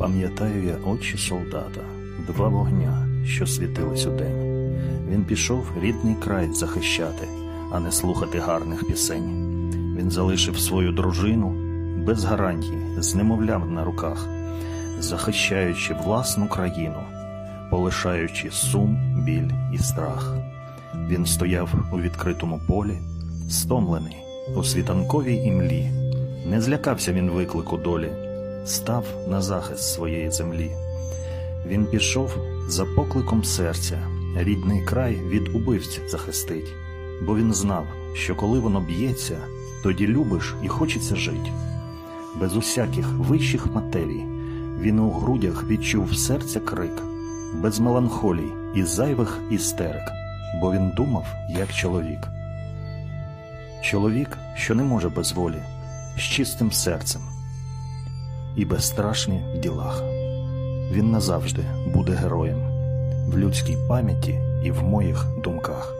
Пам'ятаю я очі солдата, два вогня, що світились удень. Він пішов рідний край захищати, а не слухати гарних пісень. Він залишив свою дружину без гарантій, з немовлям на руках, захищаючи власну країну, полишаючи сум, біль і страх. Він стояв у відкритому полі, стомлений у світанковій імлі. Не злякався він виклику долі, став на захист своєї землі. Він пішов за покликом серця, рідний край від убивць захистить, бо він знав, що коли воно б'ється, тоді любиш і хочеться жить. Без усяких вищих матерій він у грудях відчув серця крик, без меланхолій і зайвих істерик, бо він думав, як чоловік. Чоловік, що не може без волі, з чистим серцем і безстрашні в ділах. Він назавжди буде героєм в людській пам'яті і в моїх думках.